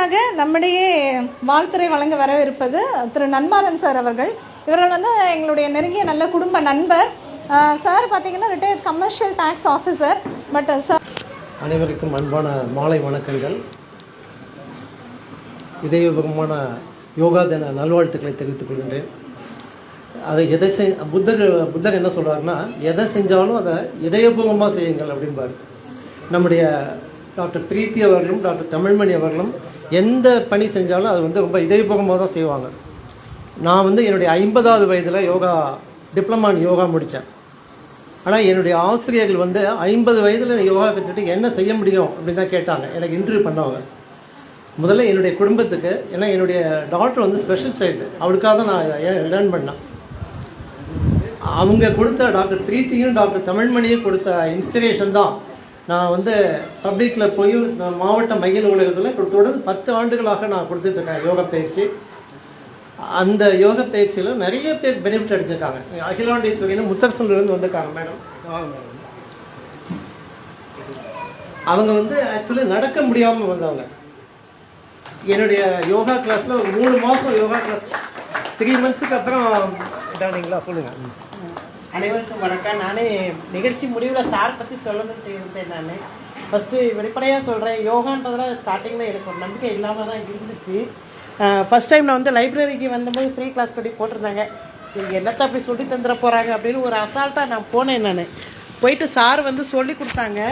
அடுத்ததாக நம்முடைய வாழ்த்துறை வழங்க வரவிருப்பது திரு நன்மாறன் சார் அவர்கள். இவர்கள் வந்து எங்களுடைய நெருங்கிய நல்ல குடும்ப நண்பர். சார் பார்த்தீங்கன்னா retired commercial tax officer but sir அனைவருக்கும் அன்பான மாலை வணக்கங்கள். இதயபூர்வமான யோகா தின நல்வாழ்த்துக்களை தெரிவித்துக் கொள்கின்றேன். அதை எதை செய் புத்தர் புத்தர் என்ன சொல்கிறாருன்னா எதை செஞ்சாலும் அதை இதயபூர்வமாக செய்யுங்கள் அப்படின்பார் நம்முடைய டாக்டர் பிரீத்தி அவர்களும் டாக்டர் தமிழ்மணி அவர்களும் எந்த பணி செஞ்சாலும் அது வந்து ரொம்ப இதயபூர்வமாக தான் செய்வாங்க. நான் வந்து என்னுடைய ஐம்பதாவது வயதில் யோகா டிப்ளமா யோகா முடித்தேன் ஆனால் என்னுடைய ஆசிரியர்கள் வந்து ஐம்பது வயதில் யோகா கற்றுட்டு என்ன செய்ய முடியும் அப்படின்னு தான் கேட்டாங்க. எனக்கு இன்டர்வியூ பண்ணவங்க. முதல்ல என்னுடைய குடும்பத்துக்கு ஏன்னா என்னுடைய டாக்டர் வந்து ஸ்பெஷல் சைல்டு அவளுக்காக தான் நான் லேர்ன் பண்ணேன். அவங்க கொடுத்த டாக்டர் பிரீத்தியும் டாக்டர் தமிழ்மணியும் கொடுத்த இன்ஸ்பிரேஷன் தான். நான் வந்து பப்ளிக்கில் போய் நான் மாவட்ட மையல் உலகத்தில் தொடர்ந்து பத்து ஆண்டுகளாக நான் கொடுத்துட்ருக்கேன் யோகா பயிற்சி. அந்த யோகா பயிற்சியில் நிறைய பேர் பெனிஃபிட் அடிச்சிருக்காங்க அகிலாண்டீஸ்வரின்னு முத்தரசன்லேருந்து வந்திருக்காங்க மேடம் மேடம் அவங்க வந்து ஆக்சுவலி நடக்க முடியாமல் வந்தவங்க. என்னுடைய யோகா கிளாஸில் ஒரு மூணு மாதம் யோகா கிளாஸ் த்ரீ மந்த்ஸுக்கு அப்புறம் இதானீங்களா சொல்லுங்கள் அனைவருக்கும் வணக்கம். நானே நிகழ்ச்சி முடிவில் சார் பற்றி சொல்லணும்னு இருந்தேன் நான். ஃபஸ்ட்டு வெளிப்படையாக சொல்கிறேன் யோகான்றதெல்லாம் ஸ்டார்டிங்கில் எனக்கு ஒரு நம்பிக்கை இல்லாமல் தான் இருந்துச்சு ஃபஸ்ட் டைம் நான் வந்து லைப்ரரிக்கு வந்தபோது ஃப்ரீ கிளாஸ் படி போட்டிருந்தாங்க. என்னத்தை அப்படி சொல்லி தந்துட போகிறாங்க அப்படின்னு ஒரு அசால்ட்டாக நான் போனேன் நான். போயிட்டு சார் வந்து சொல்லி கொடுத்தாங்க.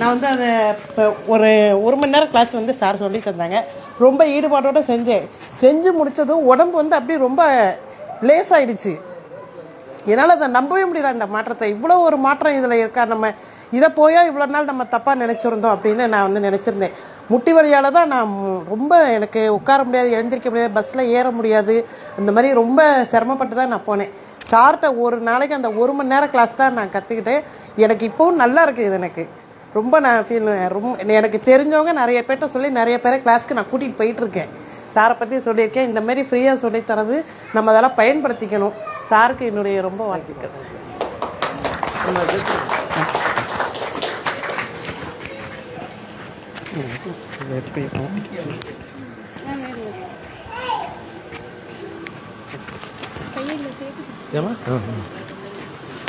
நான் வந்து அதை இப்போ ஒரு ஒரு மணி நேரம் கிளாஸ் வந்து சார் சொல்லி தந்தாங்க. ரொம்ப ஈடுபாட்டோடு செஞ்சேன். செஞ்சு முடித்ததும் உடம்பு வந்து அப்படியே ரொம்ப லேசாயிடுச்சு. என்னால் அதை நம்பவே முடியல இந்த மாற்றத்தை. இவ்வளோ ஒரு மாற்றம் இதில் இருக்கா? நம்ம இதை போயா இவ்வளோ நாள் நம்ம தப்பாக நினச்சிருந்தோம் அப்படின்னு நான் வந்து நினச்சிருந்தேன். முட்டி வலியால் தான் நான் ரொம்ப எனக்கு உட்கார முடியாது எழுந்திரிக்க முடியாது பஸ்ஸில் ஏற முடியாது. அந்த மாதிரி ரொம்ப சிரமப்பட்டு தான் நான் போனேன். சார்கிட்ட ஒரு நாளைக்கு அந்த ஒரு மணி நேரம் கிளாஸ் தான் நான் கற்றுக்கிட்டேன் எனக்கு இப்போவும் நல்லா இருக்குது இது எனக்கு. ரொம்ப நான் ஃபீல் ரொம்ப எனக்கு தெரிஞ்சவங்க நிறைய பேர்கிட்ட சொல்லி நிறைய பேரை கிளாஸ்க்கு நான் கூட்டிகிட்டு போயிட்டுருக்கேன் சாரை பற்றி சொல்லியிருக்கேன். இந்த மாதிரி ஃப்ரீயாக சொல்லித் தரது நம்ம அதெல்லாம் பயன்படுத்திக்கணும். சாருக்கு என்னுடைய ரொம்ப வாழ்த்துக்கள்.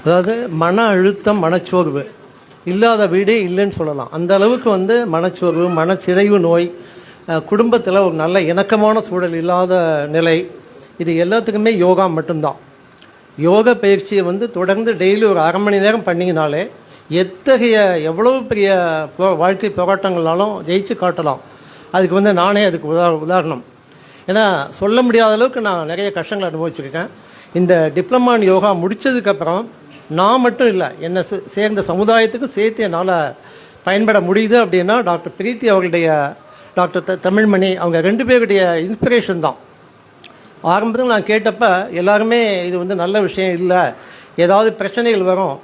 அதாவது மன அழுத்தம் மனச்சோர்வு. இல்லாத வீடே இல்லைன்னு சொல்லலாம். அந்த அளவுக்கு வந்து மனச்சோர்வு மனச்சிதைவு நோய் குடும்பத்தில் ஒரு நல்ல இணக்கமான சூழல் இல்லாத நிலை. இது எல்லாத்துக்குமே யோகா மட்டும்தான். யோக பயிற்சியை வந்து தொடர்ந்து டெய்லி ஒரு அரை மணி நேரம் பண்ணிங்கனாலே எத்தகைய எவ்வளவு பெரிய போ- வாழ்க்கை போராட்டங்கள்னாலும் ஜெயிச்சு காட்டலாம். அதுக்கு வந்து நானே அதுக்கு உதா உதாரணம். ஏன்னா சொல்ல முடியாத அளவுக்கு நான் நிறைய கஷ்டங்களை அனுபவிச்சிருக்கேன். இந்த டிப்ளமா யோகா முடித்ததுக்கப்புறம் நான் மட்டும் இல்லை என்னை சே- சேர்ந்த சமுதாயத்துக்கும் சேர்த்து என்னால் பயன்பட முடியுது அப்படின்னா டாக்டர் பிரீத்தி அவர்களுடைய டாக்டர் த தமிழ்மணி அவங்க ரெண்டு பேருடைய இன்ஸ்பிரேஷன் தான். ஆரம்பத்தில் நான் கேட்டப்ப எல்லாருமே இது வந்து நல்ல விஷயம் இல்லை ஏதாவது பிரச்சனைகள் வரும்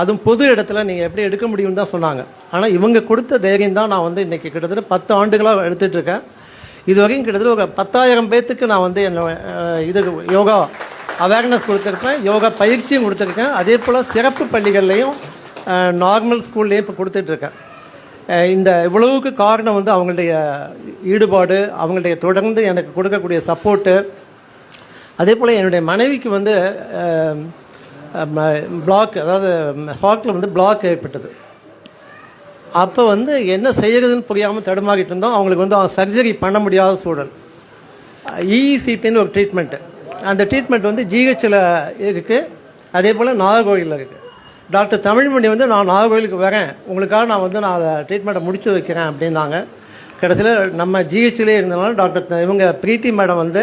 அதுவும் பொது இடத்துல நீங்கள் எப்படி எடுக்க முடியும்னு தான் சொன்னாங்க. ஆனால் இவங்க கொடுத்த தைரியம் தான் நான் வந்து இன்றைக்கி கிட்டத்தட்ட பத்து ஆண்டுகளாக எடுத்துகிட்டு இருக்கேன் இது வரைக்கும் கிட்டத்தட்ட ஒரு பத்தாயிரம் பேர்த்துக்கு நான் வந்து என்ன இது யோகா அவேர்னஸ் கொடுத்துருக்கேன் யோகா பயிற்சியும் கொடுத்துருக்கேன். அதே போல் சிறப்பு பள்ளிகள்லையும் நார்மல் ஸ்கூல்லையும் இப்போ கொடுத்துட்ருக்கேன். இந்த இவ்வளவுக்கு காரணம் வந்து அவங்களுடைய ஈடுபாடு அவங்களுடைய தொடர்ந்து எனக்கு கொடுக்கக்கூடிய சப்போர்ட்டு அதே போல் என்னுடைய மனைவிக்கு வந்து பிளாக் அதாவது ஹார்ட்டில் வந்து பிளாக் ஏற்பட்டது. அப்போ வந்து என்ன செய்யறதுன்னு புரியாமல் தடுமாறிட்டு இருந்தோம். அவங்களுக்கு வந்து சர்ஜரி பண்ண முடியாத சூழல். இஇசிபின்னு ஒரு ட்ரீட்மெண்ட்டு அந்த ட்ரீட்மெண்ட் வந்து ஜிஹெச்சில் இருக்குது அதே போல் நாகர்கோவிலில் இருக்குது டாக்டர் தமிழ்மணி வந்து நான் நாகர்கோவிலுக்கு வரேன். உங்களுக்காக நான் வந்து நான் அதை ட்ரீட்மெண்ட்டை முடிச்சு வைக்கிறேன் அப்படின்னாங்க. கடைசியில் நம்ம ஜிஹெச்சிலே இருந்தனால டாக்டர் இவங்க பிரீத்தி மேடம் வந்து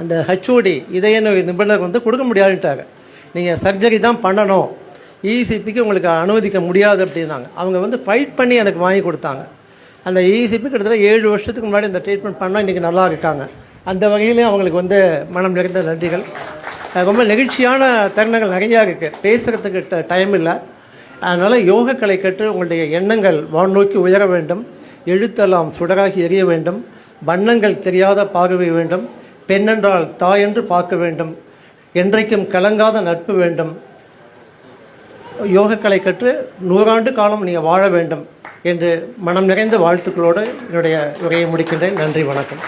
அந்த ஹெச்ஓடி இதய நோய் நிபுணர் வந்து கொடுக்க முடியாதுன்ட்டாங்க. நீங்கள் சர்ஜரி தான் பண்ணணும். இசிபிக்கு உங்களுக்கு அனுமதிக்க முடியாது அப்படின்னாங்க. அவங்க வந்து ஃபைட் பண்ணி எனக்கு வாங்கி கொடுத்தாங்க. அந்த இசிபி கிட்டத்தட்ட ஏழு வருஷத்துக்கு முன்னாடி இந்த ட்ரீட்மெண்ட் பண்ணால் இன்றைக்கி நல்லா இருக்காங்க. அந்த வகையிலையும் அவங்களுக்கு வந்து மனம் நிறைந்த நன்றிகள். ரொம்ப நெகிழ்ச்சியான தருணங்கள் நிறையா இருக்குது பேசுகிறதுக்கு டைம் இல்லை. அதனால் யோகக்கலை கற்று உங்களுடைய எண்ணங்கள் வானோக்கி உயர வேண்டும். எழுத்தெல்லாம் சுடராகி எரிய வேண்டும். வண்ணங்கள் தெரியாத பார்வை வேண்டும். பெண்ணென்றால் தாயென்று பார்க்க வேண்டும். என்றைக்கும் கலங்காத நட்பு வேண்டும். யோகக்கலை கற்று நூறாண்டு காலம் நீங்கள் வாழ வேண்டும் என்று மனம் நிறைந்த வாழ்த்துக்களோடு என்னுடைய உரையை முடிக்கின்றேன். நன்றி வணக்கம்.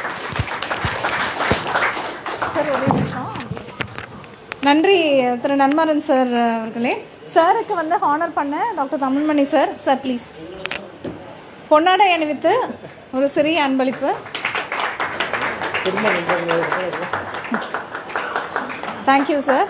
நன்றி திரு நன்மாரன் சார் அவர்களே. சாருக்கு வந்து ஹானர் பண்ண doctor Tamilmani sir. Sir please பொன்னாடை அணிவித்து ஒரு சிறிய அன்பளிப்பு. Thank you sir